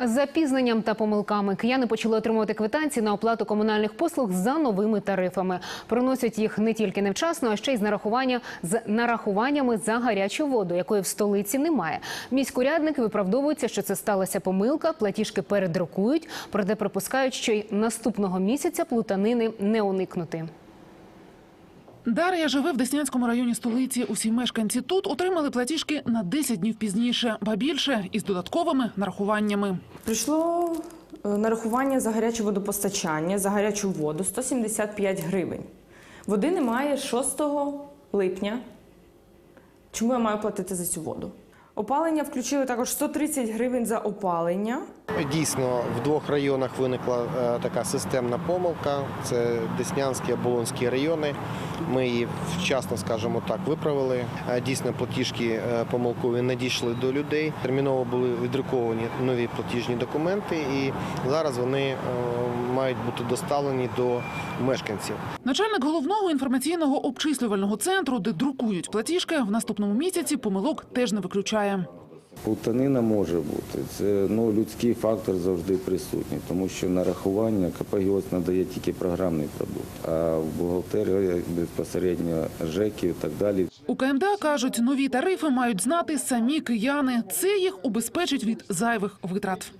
З запізненням та помилками кияни почали отримувати квитанції на оплату комунальних послуг за новими тарифами. Приносять їх не тільки невчасно, а ще й з нарахування з нарахуваннями за гарячу воду, якої в столиці немає. Міськурядники виправдовуються, що це сталася помилка, платіжки передрукують, проте припускають, що й наступного місяця плутанини не уникнути. Дар'я живе в Деснянському районі столиці. Усі мешканці тут отримали платіжки на 10 днів пізніше, ба більше із додатковими нарахуваннями. Прийшло е, нарахування за гаряче водопостачання, за гарячу воду 175 гривень. Води немає 6 липня. Чому я маю платити за цю воду? Опалення включили також 130 гривень за опалення. Дійсно, в двох районах виникла е, така системна помилка. Це Деснянський Оболонський райони. Ми її вчасно, скажімо так, виправили. Е, Дійсно, платіжки е, помилкові не дійшли до людей. Терміново були віддруковані нові платіжні документи, і зараз вони мають бути доставлені до мешканців. Начальник головного інформаційного обчислювального центру, де друкують платіжки, в наступному місяці помилок теж не виключає. Плутанина може бути. Це ну, людський фактор завжди присутній, тому що нарахування КП «Гіоц» надає тільки програмний продукт, а в бухгалтерії безпосередньо ЖЕКи і так далі. У КМДА кажуть, нові тарифи мають знати самі кияни. Це їх убезпечить від зайвих витрат.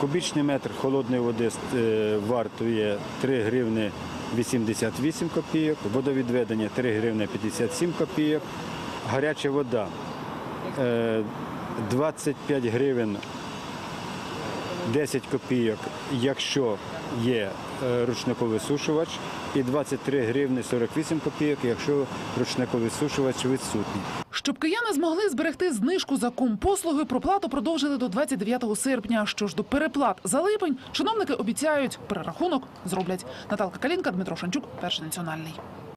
Кубічний метр холодної води е, вартує 3 гривни 88 копійок, водовідведення 3 гривни 57 копійок, гаряча вода е, 25 гривень 10 копійок, якщо є е, ручниковий сушувач, і 23 гривни 48 копійок, якщо ручниковий сушувач відсутній. Щоб кияни змогли зберегти знижку за компослуги, проплату продовжили до 29 серпня. Що ж до переплат за липень, чиновники обіцяють, перерахунок зроблять. Наталка Калінка, Дмитро Шанчук, перший національний.